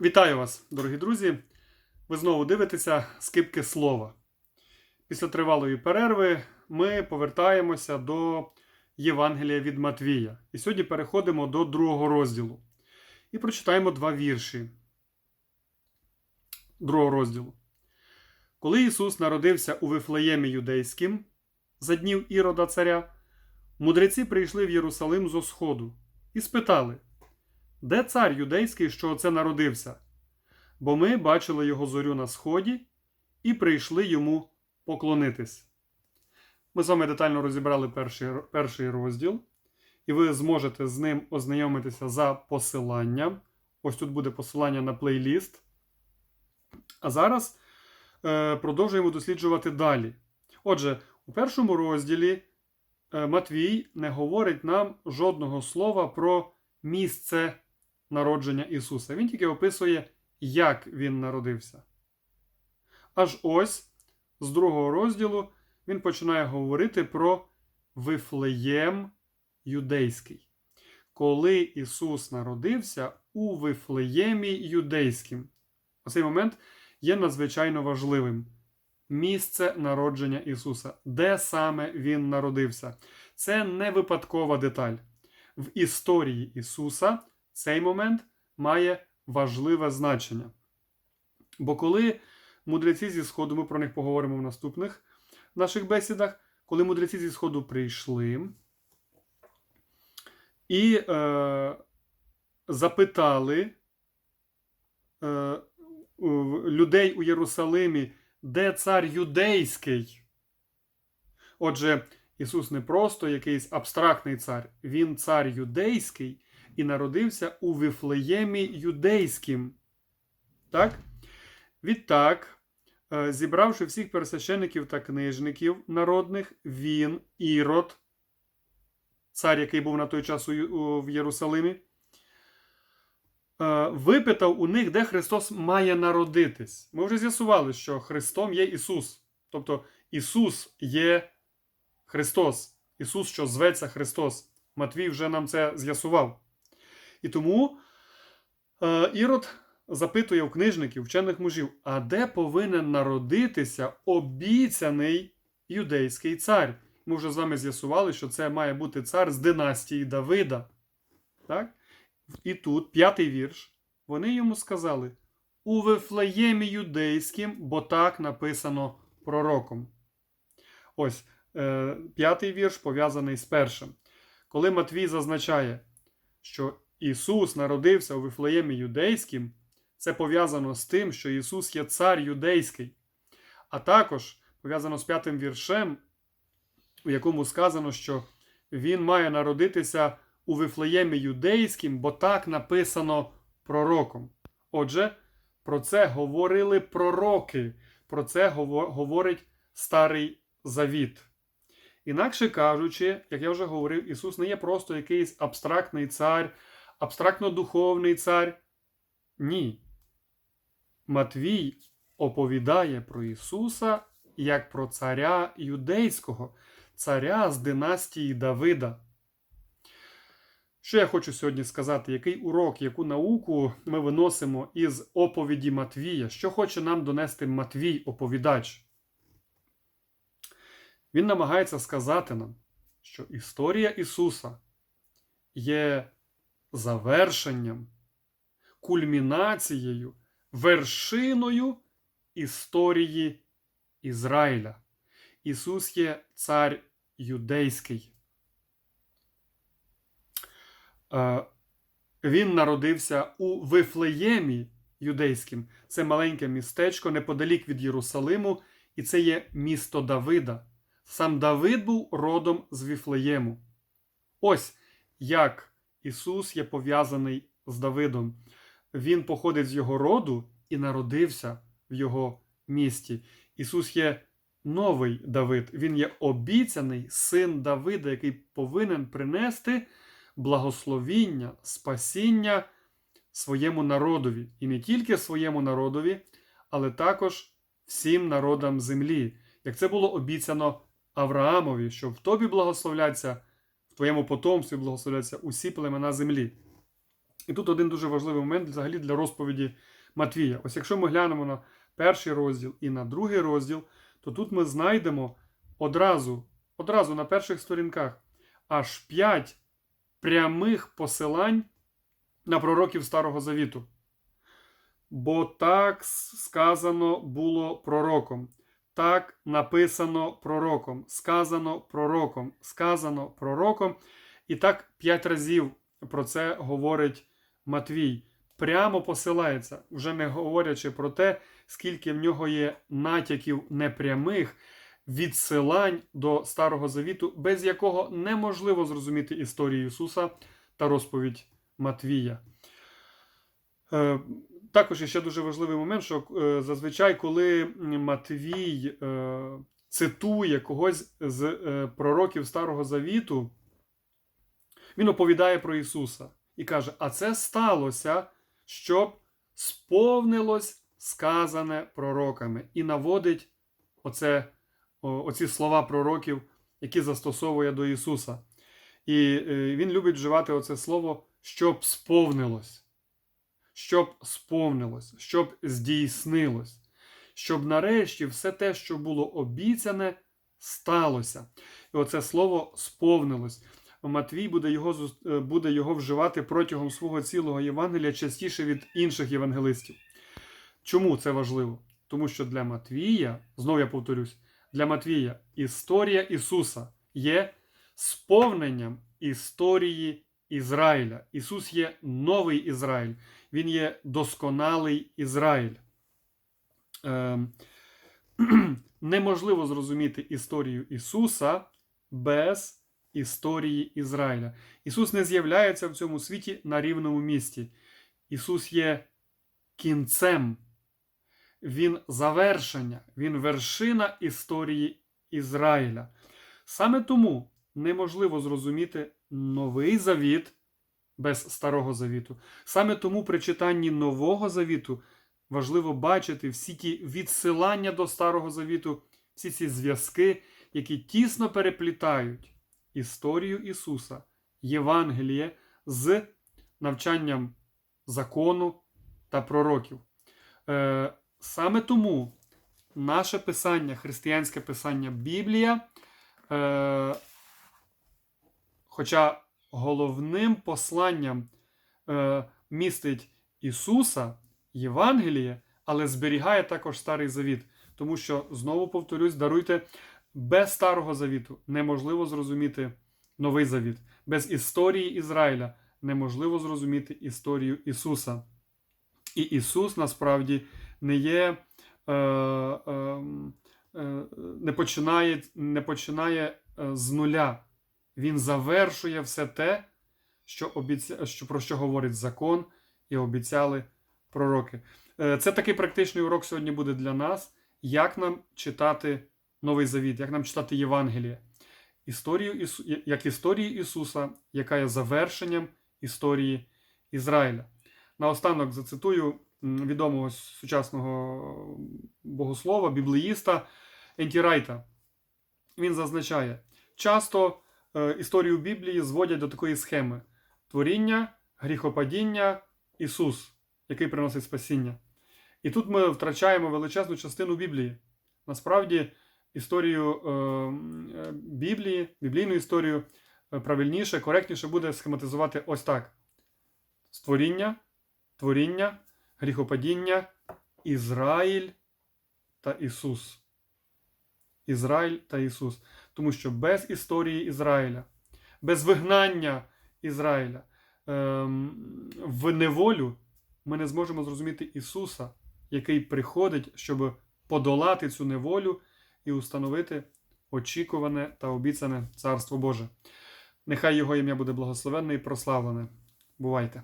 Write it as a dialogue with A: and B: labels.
A: Вітаю вас, дорогі друзі! Ви знову дивитеся скипки слова. Після тривалої перерви ми повертаємося до Євангелія від Матвія. І сьогодні переходимо до другого розділу. І прочитаємо два вірші другого розділу. Коли Ісус народився у Вифлеємі Юдейським, за днів Ірода царя, мудреці прийшли в Єрусалим зо сходу і спитали. Де цар юдейський, що оце народився? Бо ми бачили його зорю на сході і прийшли йому поклонитись. Ми з вами детально розібрали перший, перший розділ, і ви зможете з ним ознайомитися за посиланням. Ось тут буде посилання на плейліст. А зараз е, продовжуємо досліджувати далі. Отже, у першому розділі е, Матвій не говорить нам жодного слова про місце народження Ісуса. Він тільки описує, як Він народився. Аж ось з другого розділу він починає говорити про Вифлеєм юдейський. Коли Ісус народився у Вифлеємі юдейським. Оцей момент є надзвичайно важливим. Місце народження Ісуса, де саме Він народився. Це не випадкова деталь. В історії Ісуса цей момент має важливе значення. Бо коли мудреці зі Сходу, ми про них поговоримо в наступних наших бесідах, коли мудреці зі Сходу прийшли і е, запитали е, людей у Єрусалимі, де цар юдейський. Отже, Ісус не просто якийсь абстрактний цар, Він цар юдейський і народився у Вифлеємі юдейським. Так? Відтак, зібравши всіх пересвящеників та книжників народних, він, Ірод, цар, який був на той час в Єрусалимі, випитав у них, де Христос має народитись. Ми вже з'ясували, що Христом є Ісус. Тобто Ісус є Христос. Ісус, що зветься Христос. Матвій вже нам це з'ясував. І тому е, Ірод запитує у книжників, вчених мужів, а де повинен народитися обіцяний юдейський цар? Ми вже з вами з'ясували, що це має бути цар з династії Давида. Так? І тут, п'ятий вірш, вони йому сказали: у Вифлеємі юдейським, бо так написано пророком. Ось е, п'ятий вірш пов'язаний з першим. Коли Матвій зазначає, що Ісус народився у Вифлеємі юдейським, це пов'язано з тим, що Ісус є цар юдейський, а також пов'язано з п'ятим віршем, у якому сказано, що Він має народитися у Вифлеємі юдейським, бо так написано пророком. Отже, про це говорили пророки, про це говорить Старий Завіт. Інакше кажучи, як я вже говорив, Ісус не є просто якийсь абстрактний цар, абстрактно-духовний цар. Ні. Матвій оповідає про Ісуса як про царя юдейського, царя з династії Давида. Що я хочу сьогодні сказати? Який урок, яку науку ми виносимо із оповіді Матвія? Що хоче нам донести Матвій, оповідач? Він намагається сказати нам, що історія Ісуса є завершенням, кульмінацією, вершиною історії Ізраїля. Ісус є цар юдейський. Він народився у Вифлеємі юдейським. Це маленьке містечко неподалік від Єрусалиму, і це є місто Давида. Сам Давид був родом з Віфлеєму. Ось як Ісус є пов'язаний з Давидом. Він походить з його роду і народився в його місті. Ісус є новий Давид. Він є обіцяний син Давида, який повинен принести благословіння, спасіння своєму народові. І не тільки своєму народові, але також всім народам землі. Як це було обіцяно Авраамові, що в тобі благословляться, твоєму потомстві благословляться усі племена землі. І тут один дуже важливий момент взагалі для розповіді Матвія. Ось якщо ми глянемо на перший розділ і на другий розділ, то тут ми знайдемо одразу, одразу на перших сторінках аж п'ять прямих посилань на пророків Старого Завіту. Бо так сказано було пророком. Так написано пророком, сказано пророком, сказано пророком. І так п'ять разів про це говорить Матвій. Прямо посилається, вже не говорячи про те, скільки в нього є натяків непрямих відсилань до Старого Завіту, без якого неможливо зрозуміти історію Ісуса та розповідь Матвія. Також ще дуже важливий момент, що е, зазвичай, коли Матвій е, цитує когось з е, пророків Старого Завіту, він оповідає про Ісуса і каже: А це сталося, щоб сповнилось сказане пророками, і наводить оце, оці слова пророків, які застосовує до Ісуса. І він любить вживати оце слово, щоб сповнилось щоб сповнилось, щоб здійснилось, щоб нарешті все те, що було обіцяне, сталося. І оце слово сповнилось. Матвій буде його, е, буде його вживати протягом свого цілого Євангелія частіше від інших євангелистів. Чому це важливо? Тому що для Матвія, знову я повторюсь, для Матвія історія Ісуса є сповненням історії Ізраїля. Ісус є новий Ізраїль, Він є досконалий Ізраїль. Ем, неможливо зрозуміти історію Ісуса без історії Ізраїля. Ісус не з'являється в цьому світі на рівному місці. Ісус є кінцем, Він завершення, Він вершина історії Ізраїля. Саме тому неможливо зрозуміти новий завіт без старого завіту. Саме тому при читанні нового завіту важливо бачити всі ті відсилання до старого завіту, всі ці зв'язки, які тісно переплітають історію Ісуса, Євангеліє з навчанням закону та пророків. Е, Саме тому наше писання, християнське писання Біблія, е, хоча головним посланням е, містить Ісуса, Євангеліє, але зберігає також Старий Завіт. Тому що, знову повторюсь, даруйте, без Старого Завіту неможливо зрозуміти Новий Завіт. Без історії Ізраїля неможливо зрозуміти історію Ісуса. І Ісус насправді не є. Е, е, е, не починає, не починає е, з нуля. Він завершує все те, що обіця... що, про що говорить закон і обіцяли пророки. Е, Це такий практичний урок сьогодні буде для нас, як нам читати Новий Завіт, як нам читати Євангеліє. Історію Ісу... Як історію Ісуса, яка є завершенням історії Ізраїля. Наостанок зацитую відомого сучасного богослова, біблеїста Ентірайта. Він зазначає, часто історію Біблії зводять до такої схеми: творіння, гріхопадіння, Ісус, який приносить спасіння. І тут ми втрачаємо величезну частину Біблії. Насправді, історію е, е, Біблії, біблійну історію е, правильніше, коректніше буде схематизувати ось так: створіння, творіння, гріхопадіння, Ізраїль та Ісус. Ізраїль та Ісус. Тому що без історії Ізраїля, без вигнання Ізраїля ем, в неволю ми не зможемо зрозуміти Ісуса, який приходить, щоб подолати цю неволю і установити очікуване та обіцяне Царство Боже. Нехай Його ім'я буде благословенне і прославлене. Бувайте!